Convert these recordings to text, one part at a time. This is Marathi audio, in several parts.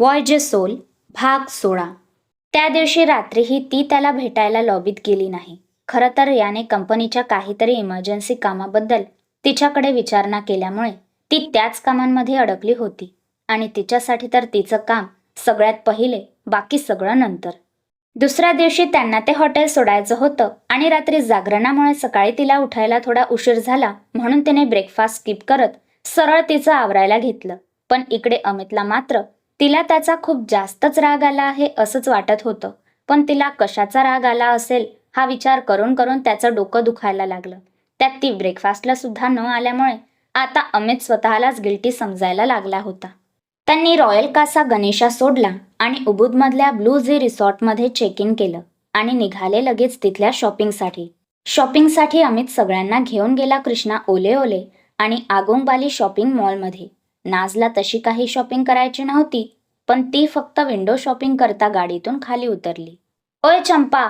वॉयजे सोल भाग सोळा. त्या दिवशी रात्रीही ती त्याला भेटायला लॉबीत गेली नाही. खरं तर याने कंपनीच्या काहीतरी इमर्जन्सी कामाबद्दल तिच्याकडे विचारणा केल्यामुळे ती त्याच कामांमध्ये अडकली होती आणि तिच्यासाठी तर तिचं काम सगळ्यात पहिले बाकी सगळं नंतर. दुसऱ्या दिवशी त्यांना ते हॉटेल सोडायचं होतं आणि रात्री जागरणामुळे सकाळी तिला उठायला थोडा उशीर झाला म्हणून तिने ब्रेकफास्ट स्किप करत सरळ तिचं आवरायला घेतलं. पण इकडे अमितला मात्र तिला त्याचा खूप जास्तच राग आला आहे असंच वाटत होतं. पण तिला कशाचा राग आला असेल हा विचार करून करून त्याचं डोकं दुखायला लागलं. त्यात ती ब्रेकफास्टला सुद्धा न आल्यामुळे आता अमित स्वतःलाच गिल्टी समजायला लागला होता. त्यांनी रॉयल कासा गणेशा सोडला आणि उबुदमधल्या ब्लू झी रिसॉर्टमध्ये चेक इन केलं आणि निघाले लगेच तिथल्या शॉपिंगसाठी. शॉपिंगसाठी अमित सगळ्यांना घेऊन गेला कृष्णा ओले ओले आणि आगोंगबाली शॉपिंग मॉलमध्ये. नाजला तशी काही शॉपिंग करायची नव्हती पण ती फक्त विंडो शॉपिंग करता गाडीतून खाली उतरली. ओय चंपा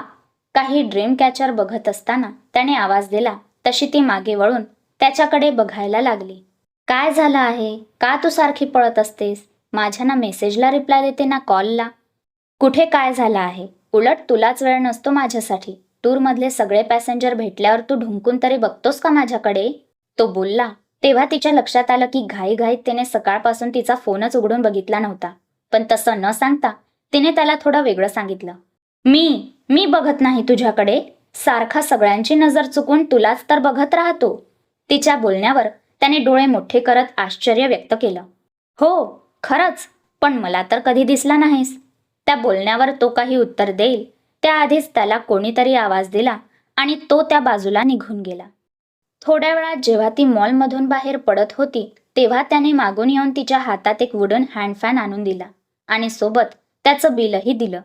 काही ड्रीम कॅचर बघत असताना त्याने आवाज दिला तशी ती मागे वळून त्याच्याकडे बघायला लागली. काय झालं आहे? का तू सारखी पळत असतेस? माझ्या ना मेसेजला रिप्लाय देते ना कॉलला. कुठे काय झालं आहे? उलट तुलाच वेळ नसतो माझ्यासाठी. टूरमधले सगळे पॅसेंजर भेटल्यावर तू ढुंकून तरी बघतोस का माझ्याकडे? तो बोलला. तेव्हा तिच्या लक्षात आलं की घाईघाईत तिने सकाळपासून तिचा फोनच उघडून बघितला नव्हता. पण तसं न सांगता तिने त्याला थोडं वेगळं सांगितलं. मी मी बघत नाही तुझ्याकडे. सारखा सगळ्यांची नजर चुकून तुलाच तर बघत राहतो. तिच्या बोलण्यावर त्याने डोळे मोठे करत आश्चर्य व्यक्त केलं. हो खरंच. पण मला तर कधी दिसला नाहीस. त्या बोलण्यावर तो काही उत्तर देईल. त्याआधीच त्याला कोणीतरी आवाज दिला आणि तो त्या बाजूला निघून गेला. थोड्या वेळात जेव्हा ती मॉलमधून बाहेर पडत होती तेव्हा त्याने मागून येऊन तिच्या हातात एक वुडन हँडफॅन आणून दिला आणि सोबत त्याचं बिलही दिलं.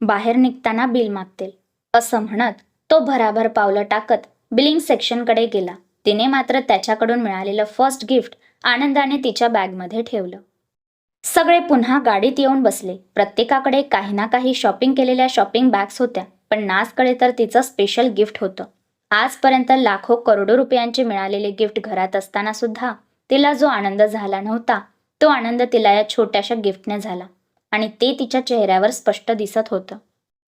बाहेर निघताना बिल मागतील असं म्हणत तो भराभर पावलं टाकत बिलिंग सेक्शनकडे गेला. तिने मात्र त्याच्याकडून मिळालेलं फर्स्ट गिफ्ट आनंदाने तिच्या बॅगमध्ये ठेवलं. सगळे पुन्हा गाडीत येऊन बसले. प्रत्येकाकडे काही ना काही शॉपिंग केलेल्या शॉपिंग बॅग्स होत्या पण नासकडे तर तिचं स्पेशल गिफ्ट होतं. आजपर्यंत लाखो करोडो रुपयांचे मिळालेले गिफ्ट घरात असताना सुद्धा तिला जो आनंद झाला नव्हता तो आनंद तिला या छोट्याशा गिफ्टने झाला. आणि ते तिच्या चेहऱ्यावर स्पष्ट दिसत होतं.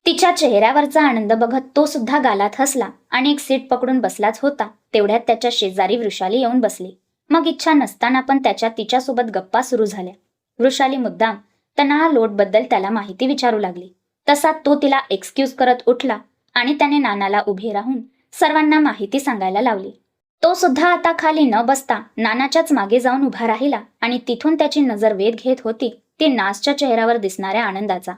तिच्या चेहऱ्यावरचा आनंद बघत तो सुद्धा गालात हसला आणि एक सीट पकडून बसलाच होता. तेवढ्यात त्याच्या शेजारी वृषाली येऊन बसली. मग इच्छा नसताना पण त्याच्या तिच्यासोबत गप्पा सुरू झाल्या. वृषाली मुद्दाम तनाहा लोटबद्दल त्याला माहिती विचारू लागली. तसा तो तिला एक्सक्यूज करत उठला आणि त्याने नानाला उभे राहून सर्वांना माहिती सांगायला लावली. तो सुद्धा आता खाली न बसता नानाच्याच मागे जाऊन उभा राहिला आणि तिथून त्याची नजर वेध घेत होती ती नासच्या चेहऱ्यावर दिसणाऱ्या आनंदाचा.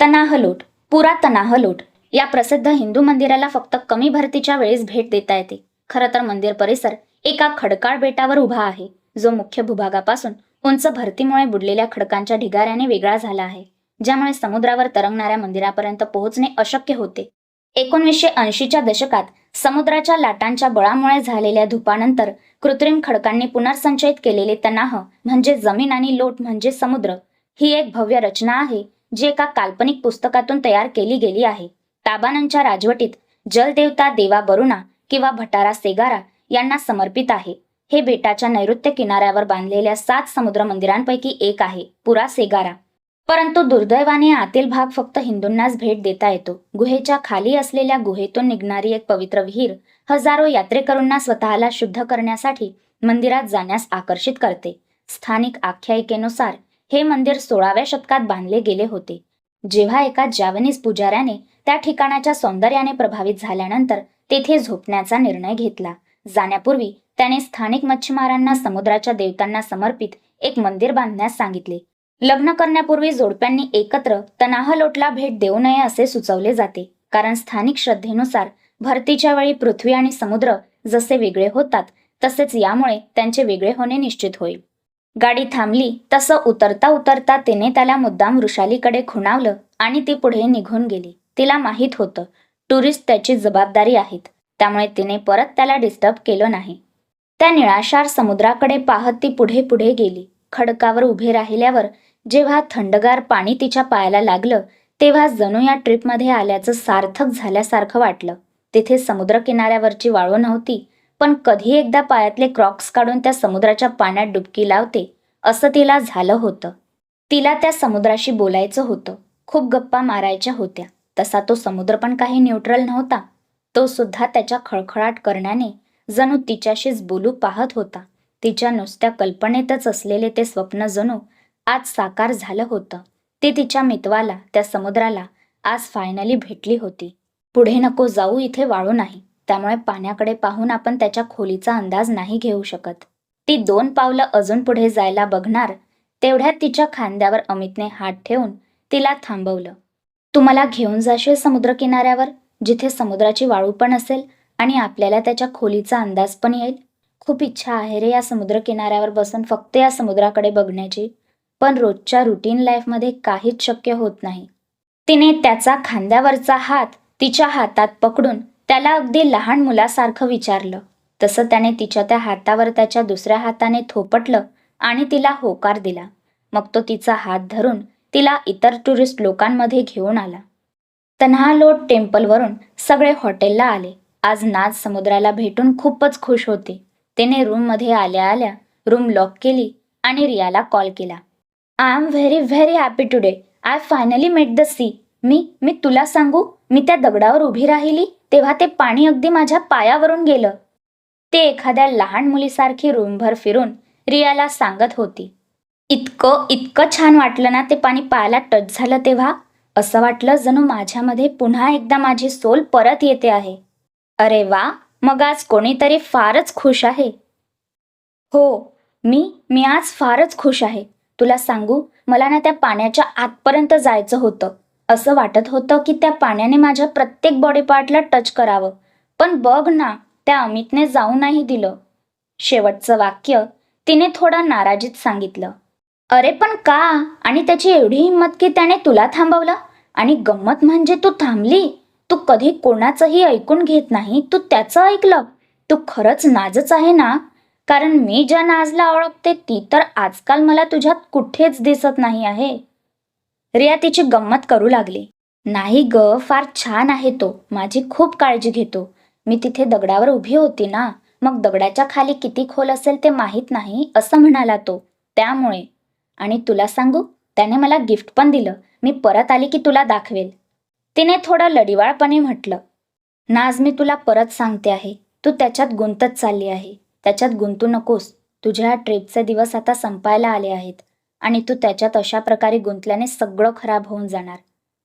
तनाह लोट पुरा तनाह लोट या प्रसिद्ध हिंदू मंदिराला फक्त कमी भरतीच्या वेळेस भेट देता येते. खरं तर मंदिर परिसर एका खडकाळ बेटावर उभा आहे जो मुख्य भूभागापासून उंच भरतीमुळे बुडलेल्या खडकांच्या ढिगाऱ्याने वेगळा झाला आहे ज्यामुळे समुद्रावर तरंगणाऱ्या मंदिरापर्यंत पोहोचणे अशक्य होते. एकोणीसशे ऐंशीच्या दशकात समुद्राच्या लाटांच्या बळामुळे झालेल्या धुपानंतर कृत्रिम खडकांनी पुनर्संचयित केलेले तणाह म्हणजे जमीन आणि लोट म्हणजे समुद्र ही एक भव्य रचना आहे जी एका काल्पनिक पुस्तकातून तयार केली गेली आहे. ताबानंच्या राजवटीत जलदेवता देवा बरुणा किंवा भटारा सेगारा यांना समर्पित आहे. हे बेटाच्या नैऋत्य किनाऱ्यावर बांधलेल्या सात समुद्र मंदिरांपैकी एक आहे पुरा सेगारा. परंतु दुर्दैवाने आतील भाग फक्त हिंदूंनाच भेट देता येतो. गुहेच्या खाली असलेल्या गुहेतून निघणारी एक पवित्र विहीर हजारो यात्रेकरूंना स्वतःला शुद्ध करण्यासाठी मंदिरात जाण्यास आकर्षित करते. स्थानिक आख्यायिकेनुसार हे मंदिर सोळाव्या शतकात बांधले गेले होते. जेव्हा एका जावनीज पुजाऱ्याने त्या ठिकाणाच्या सौंदर्याने प्रभावित झाल्यानंतर तेथे झोपण्याचा निर्णय घेतला. जाण्यापूर्वी त्याने स्थानिक मच्छीमारांना समुद्राच्या देवतांना समर्पित एक मंदिर बांधण्यास सांगितले. लग्न करण्यापूर्वी जोडप्यांनी एकत्र तनाह लोटला भेट देऊ नये असे सुचवले जाते. कारण स्थानिक श्रद्धेनुसार भरतीच्या वेळी पृथ्वी आणि समुद्र जसे वेगळे होतात तसेच यामुळे त्यांचे वेगळे होणे निश्चित होईल. गाडी थांबली तसं उतरता उतरता तिने त्याला मुद्दाम वृषालीकडे खुणावलं आणि ती पुढे निघून गेली. तिला माहीत होतं टुरिस्ट त्याची जबाबदारी आहेत त्यामुळे तिने परत त्याला डिस्टर्ब केलं नाही. त्या निळाशार समुद्राकडे पाहत ती पुढे पुढे गेली. खडकावर उभे राहिल्यावर जेव्हा थंडगार पाणी तिच्या पायाला लागलं तेव्हा जणू या ट्रिपमध्ये आल्याचं सार्थक झाल्यासारखं वाटलं. तिथे समुद्र किनाऱ्यावरची वाळू नव्हती पण कधी एकदा पायातले क्रॉक्स काढून त्या समुद्राच्या पाण्यात डुबकी लावते असं तिला झालं होतं. तिला त्या समुद्राशी बोलायचं होतं. खूप गप्पा मारायच्या होत्या. तसा तो समुद्र पण काही न्यूट्रल नव्हता. तो सुद्धा त्याच्या खळखळाट करण्याने जणू तिच्याशीच बोलू पाहत होता. तिच्या नुसत्या कल्पनेतच असलेले ते स्वप्न जणू आज साकार झालं होतं. ती तिच्या मितवाला त्या समुद्राला आज फायनली भेटली होती. पुढे नको जाऊ इथे वाळू नाही. त्यामुळे पाण्याकडे पाहून आपण त्याच्या खोलीचा अंदाज नाही घेऊ शकत. ती दोन पावलं अजून पुढे जायला बघणार तेवढ्यात तिच्या खांद्यावर अमितने हात ठेवून तिला थांबवलं. तू मला घेऊन जाशील समुद्रकिनाऱ्यावर जिथे समुद्राची वाळू पण असेल आणि आपल्याला त्याच्या खोलीचा अंदाज पण येईल? खूप इच्छा आहे रे या समुद्रकिनाऱ्यावर बसून फक्त या समुद्राकडे बघण्याची. पण रोजच्या रुटीन लाईफमध्ये काहीच शक्य होत नाही. तिने त्याचा खांद्यावरचा हात तिच्या हातात पकडून त्याला अगदी लहान मुलासारखं विचारलं. तसं त्याने तिच्या त्या हातावर त्याच्या दुसऱ्या हाताने थोपटलं आणि तिला होकार दिला. मग तो तिचा हात धरून तिला इतर टुरिस्ट लोकांमध्ये घेऊन आला. तन्हालोट टेम्पलवरून सगळे हॉटेलला आले. आज नाच समुद्राला भेटून खूपच खुश होते. तिने रूममध्ये आल्या आल्या रूम लॉक केली आणि रियाला कॉल केला. I am very very happy today I finally met the sea मी मी तुला सांगू मी त्या दगडावर उभी राहिली तेव्हा ते पाणी अगदी माझ्या पायावरून गेलं. ते एखाद्या लहान मुलीसारखी रूमभर फिरून रियाला सांगत होती. इतकं इतकं छान वाटलं ना ते पाणी पायाला टच झालं तेव्हा. असं वाटलं जणू माझ्यामध्ये पुन्हा एकदा माझी सोल परत येते आहे. अरे वा! मग आज कोणीतरी फारच खुश आहे? हो मी मी आज फारच खुश आहे. तुला सांगू मला ना त्या पाण्याच्या आतपर्यंत जायचं होतं. असं वाटत होतं की त्या पाण्याने माझ्या प्रत्येक बॉडी पार्टला टच करावं. पण बघ ना त्या अमितने जाऊ नाही दिलं. शेवटचं वाक्य तिने थोडा नाराजीत सांगितलं. अरे पण का? आणि त्याची एवढी हिंमत की त्याने तुला थांबवलं? आणि गंमत म्हणजे तू थांबली? तू कधी कोणाचंही ऐकून घेत नाही तू त्याचं ऐकलं. तू खरंच नाजच आहे ना? कारण मी ज्या नाजला ओळखते ती तर आजकाल मला तुझ्यात कुठेच दिसत नाही आहे. रिया तिची गंमत करू लागली. नाही ग फार छान आहे तो. माझी खूप काळजी घेतो. मी तिथे दगडावर उभी होती ना? मग दगडाच्या खाली किती खोल असेल ते माहीत नाही असं म्हणाला तो. त्यामुळे. आणि तुला सांगू त्याने मला गिफ्ट पण दिलं. मी परत आली की तुला दाखवेल. तिने थोडं लडिवाळपणे म्हटलं नाज मी तुला परत सांगते आहे. तू त्याच्यात गुंतत चालली आहे. त्याच्यात गुंतू नकोस. तुझ्या ट्रिपचे दिवस आता संपायला आले आहेत आणि तू त्याच्यात अशा प्रकारे गुंतल्याने सगळं खराब होऊन जाणार.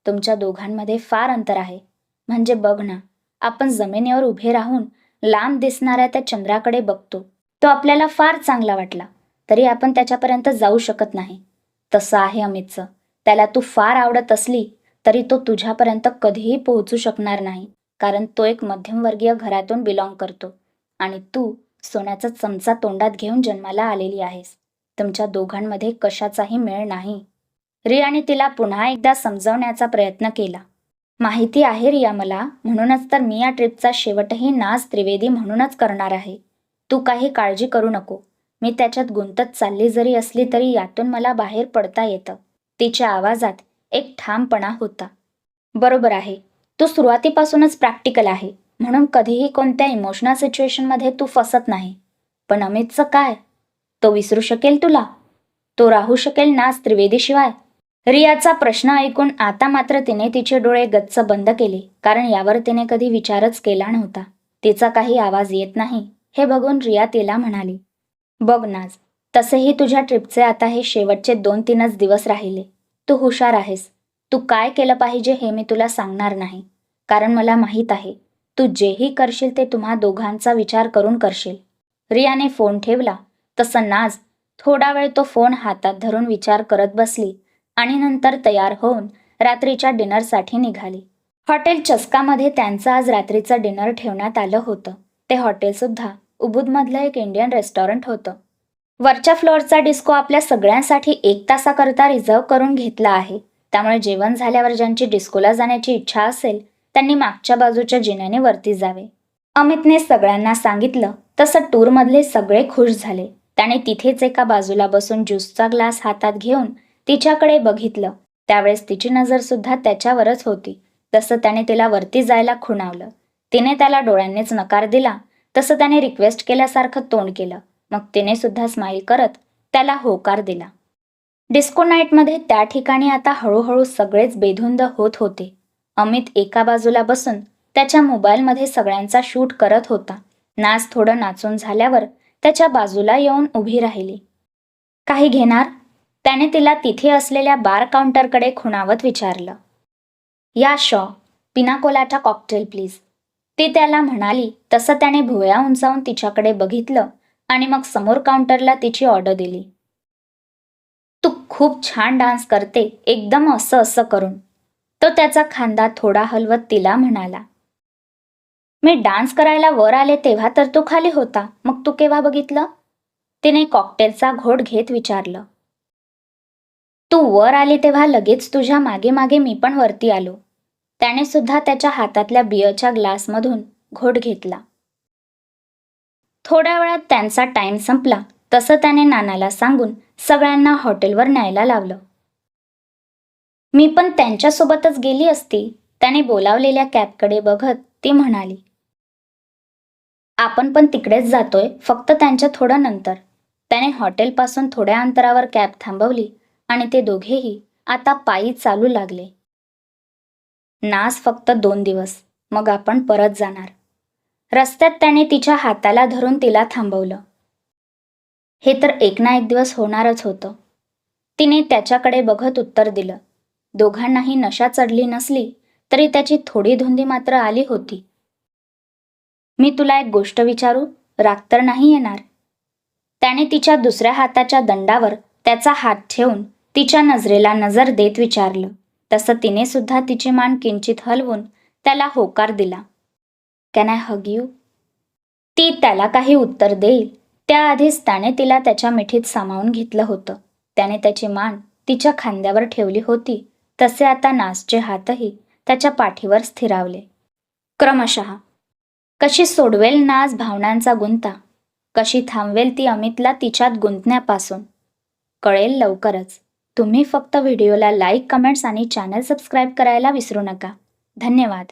तुमच्या दोघांमध्ये फार अंतर आहे. म्हणजे बघ ना आपण जमिनीवर उभे राहून लांब दिसणाऱ्या त्या चंद्राकडे बघतो. तो आपल्याला फार चांगला वाटला. तरी आपण त्याच्यापर्यंत जाऊ शकत नाही. तसं आहे अमितचं. त्याला तू फार आवडत असली तरी तो तुझ्यापर्यंत कधीही पोहोचू शकणार नाही कारण तो एक मध्यमवर्गीय घरातून बिलॉंग करतो आणि तू सोन्याचा चमचा तोंडात घेऊन जन्माला आलेली आहेस. तुमच्या दोघांमध्ये कशाचाही मेळ नाही. रियाने तिला पुन्हा एकदा समजवण्याचा प्रयत्न केला. माहिती आहे रिया मला म्हणूनच तर मी या ट्रिपचा शेवटही नाच त्रिवेदी म्हणूनच करणार आहे. तू काही काळजी करू नको. मी त्याच्यात गुंतत चालली जरी असली तरी यातून मला बाहेर पडता येतं. तिच्या आवाजात एक ठामपणा होता. बरोबर आहे. तू सुरुवातीपासूनच प्रॅक्टिकल आहे. म्हणून कधीही कोणत्या इमोशनल सिच्युएशनमध्ये तू फसत नाही. पण अमितचं काय? तो विसरू शकेल तुला? तो राहू शकेल नाच त्रिवेदीशिवाय रियाचा प्रश्न ऐकून आता मात्र तिने तिचे डोळे गच्च बंद केले कारण यावर तिने कधी विचारच केला नव्हता. तिचा काही आवाज येत नाही. हे बघून रिया तिला म्हणाली बघ नाज तसेही तुझ्या ट्रिपचे आता हे शेवटचे दोन तीनच दिवस राहिले. तू हुशार आहेस. तू काय केलं पाहिजे हे मी तुला सांगणार नाही. कारण मला माहीत आहे तू जेही करशील ते तुम्हा दोघांचा विचार करून करशील. रियाने फोन ठेवला. तसं नाज थोडा वेळ तो फोन हातात धरून विचार करत बसली आणि नंतर तयार होऊन रात्रीच्या डिनरसाठी निघाली. हॉटेल चस्कामध्ये त्यांचं आज रात्रीचं डिनर ठेवण्यात आलं होतं. ते हॉटेलसुद्धा उबुदमधलं एक इंडियन रेस्टॉरंट होतं. वरच्या फ्लोअरचा डिस्को आपल्या सगळ्यांसाठी एक तासाकरता रिझर्व करून घेतला आहे. त्यामुळे जेवण झाल्यावर ज्यांची डिस्कोला जाण्याची इच्छा असेल त्यांनी मागच्या बाजूच्या जिन्याने वरती जावे. अमितने सगळ्यांना सांगितलं तसं टूरमधले सगळे खुश झाले. त्याने तिथेच एका बाजूला बसून ज्यूसचा ग्लास हातात घेऊन तिच्याकडे बघितलं. त्यावेळेस तिची नजर सुद्धा त्याच्यावरच होती. तसं त्याने तिला वरती जायला खुणावलं. तिने त्याला डोळ्यांनीच नकार दिला. तसं त्याने रिक्वेस्ट केल्यासारखं तोंड केलं. मग तिने सुद्धा स्माईल करत त्याला होकार दिला. डिस्को नाईटमध्ये त्या ठिकाणी आता हळूहळू सगळेच बेधुंद होत होते. अमित एका बाजूला बसून त्याच्या मोबाईलमध्ये सगळ्यांचा शूट करत होता. नाच थोडं नाचून झाल्यावर त्याच्या बाजूला येऊन उभी राहिली. काही घेणार? त्याने तिला तिथे असलेल्या बार काउंटरकडे खुणावत विचारलं. या शॉ. पिनाकोलाटा कॉकटेल प्लीज ती त्याला म्हणाली तसं त्याने भुवया उंचावून तिच्याकडे बघितलं आणि मग समोर काउंटरला तिची ऑर्डर दिली. तू खूप छान डान्स करते एकदम असं असं करून. तो त्याचा खांदा थोडा हलवत तिला म्हणाला. मी डान्स करायला वर आले तेव्हा तर तू खाली होता मग तू केव्हा बघितलं? तिने कॉकटेलचा घोट घेत विचारलं. तू वर आली तेव्हा लगेच तुझ्या मागे मागे मी पण वरती आलो. त्याने सुद्धा त्याच्या हातातल्या बियरच्या ग्लासमधून घोट घेतला. थोड्या वेळात त्यांचा टाइम संपला. तसं त्याने नानाला सांगून सगळ्यांना हॉटेलवर न्यायला लावलं. मी पण त्यांच्यासोबतच गेली असती. त्याने बोलावलेल्या कॅबकडे बघत ती म्हणाली आपण पण तिकडेच जातोय फक्त त्यांच्या थोडं नंतर. त्याने हॉटेलपासून थोड्या अंतरावर कॅब थांबवली आणि ते दोघेही आता पायी चालू लागले. नास फक्त दोन दिवस मग आपण परत जाणार. रस्त्यात त्याने तिच्या हाताला धरून तिला थांबवलं. हे तर एक ना एक दिवस होणारच होतं. तिने त्याच्याकडे बघत उत्तर दिलं. दोघांनाही नशा चढली नसली तरी त्याची थोडी धुंदी मात्र आली होती. मी तुला एक गोष्ट विचारू? राग तर नाही येणार. त्याने तिच्या दुसऱ्या हाताच्या दंडावर त्याचा हात ठेवून तिच्या नजरेला नजर देत विचारलं. तसं तिने सुद्धा तिची मान किंचित हलवून त्याला होकार दिला. कॅन आय हग यू ती त्याला काही उत्तर देईल. त्याआधीच त्याने तिला त्याच्या मिठीत सामावून घेतलं होतं. त्याने त्याची मान तिच्या खांद्यावर ठेवली होती. तसे आता नासचे हातही त्याच्या पाठीवर स्थिरावले. क्रमशः कशी सोडवेल नाच भावनांचा गुंता? कशी थांबवेल ती अमितला तिच्यात गुंतण्यापासून? कळेल लवकरच. तुम्ही फक्त व्हिडिओला लाईक कमेंट्स आणि चॅनल सबस्क्राईब करायला विसरू नका. धन्यवाद.